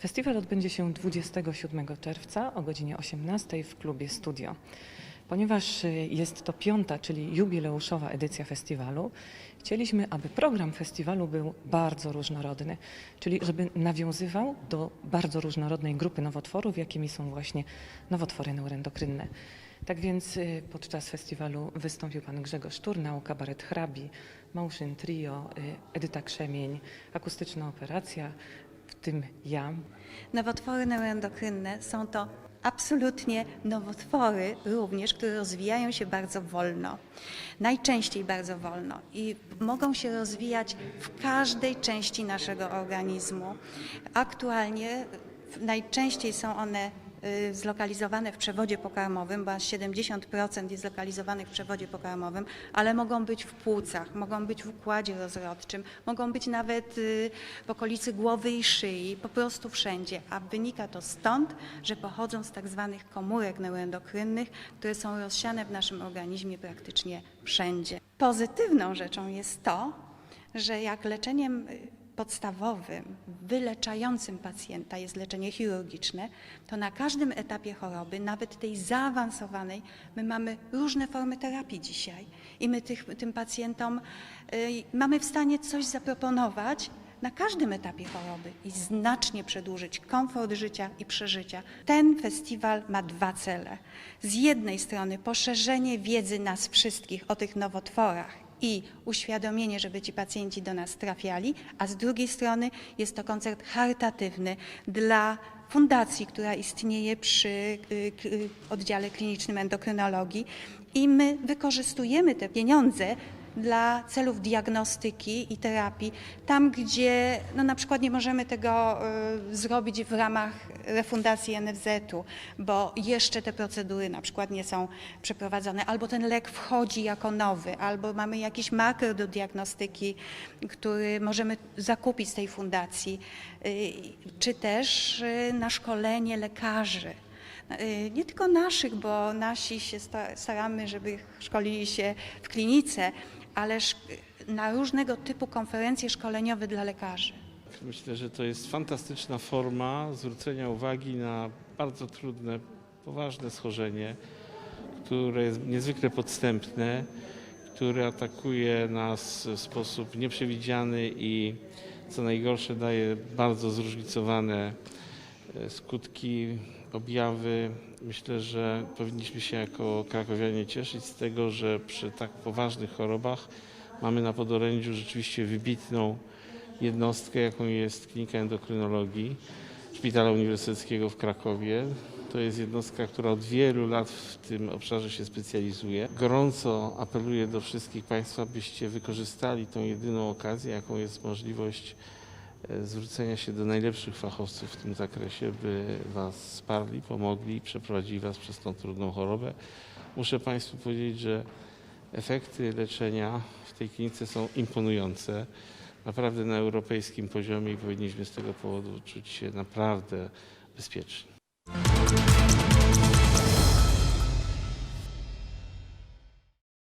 Festiwal odbędzie się 27 czerwca o godzinie 18 w klubie Studio. Ponieważ y, jest to piąta, czyli jubileuszowa edycja festiwalu, chcieliśmy, aby program festiwalu był bardzo różnorodny, czyli żeby nawiązywał do bardzo różnorodnej grupy nowotworów, jakimi są właśnie nowotwory neuroendokrynne. Tak więc y, podczas festiwalu wystąpił pan Grzegorz Turnał, kabaret Hrabi, Motion Trio, y, Edyta Krzemień, akustyczna operacja, w tym ja, Nowotwory neuroendokrynne są to absolutnie nowotwory również, które rozwijają się bardzo wolno. Najczęściej bardzo wolno i mogą się rozwijać w każdej części naszego organizmu. Aktualnie najczęściej są one zlokalizowane w przewodzie pokarmowym, bo aż 70% jest zlokalizowanych w przewodzie pokarmowym, ale mogą być w płucach, mogą być w układzie rozrodczym, mogą być nawet y, w okolicy głowy i szyi, po prostu wszędzie. A wynika to stąd, że pochodzą z tak zwanych komórek neuroendokrynnych, które są rozsiane w naszym organizmie praktycznie wszędzie. Pozytywną rzeczą jest to, że jak leczeniem y, podstawowym, wyleczającym pacjenta jest leczenie chirurgiczne, to na każdym etapie choroby, nawet tej zaawansowanej, my mamy różne formy terapii dzisiaj i my tych, tym pacjentom y, mamy w stanie coś zaproponować na każdym etapie choroby i znacznie przedłużyć komfort życia i przeżycia. Ten festiwal ma dwa cele. Z jednej strony poszerzenie wiedzy nas wszystkich o tych nowotworach i uświadomienie, żeby ci pacjenci do nas trafiali, a z drugiej strony jest to koncert charytatywny dla fundacji, która istnieje przy y, y, oddziale klinicznym endokrynologii i my wykorzystujemy te pieniądze dla celów diagnostyki i terapii, tam gdzie no, na przykład nie możemy tego y, zrobić w ramach refundacji NFZ-u, bo jeszcze te procedury na przykład nie są przeprowadzone, albo ten lek wchodzi jako nowy, albo mamy jakiś marker do diagnostyki, który możemy zakupić z tej fundacji, y, czy też y, na szkolenie lekarzy. Y, Nie tylko naszych, bo nasi się sta- staramy, żeby szkolili się w klinice, ale sz- na różnego typu konferencje szkoleniowe dla lekarzy. Myślę, że to jest fantastyczna forma zwrócenia uwagi na bardzo trudne, poważne schorzenie, które jest niezwykle podstępne, które atakuje nas w sposób nieprzewidziany i co najgorsze daje bardzo zróżnicowane skutki, objawy. Myślę, że powinniśmy się jako krakowianie cieszyć z tego, że przy tak poważnych chorobach mamy na podorędziu rzeczywiście wybitną jednostkę, jaką jest Klinika Endokrynologii Szpitala Uniwersyteckiego w Krakowie. To jest jednostka, która od wielu lat w tym obszarze się specjalizuje. Gorąco apeluję do wszystkich Państwa, byście wykorzystali tą jedyną okazję, jaką jest możliwość e, zwrócenia się do najlepszych fachowców w tym zakresie, by Was wsparli, pomogli i przeprowadzili Was przez tą trudną chorobę. Muszę Państwu powiedzieć, że efekty leczenia w tej klinice są imponujące naprawdę na europejskim poziomie i powinniśmy z tego powodu czuć się naprawdę bezpieczni.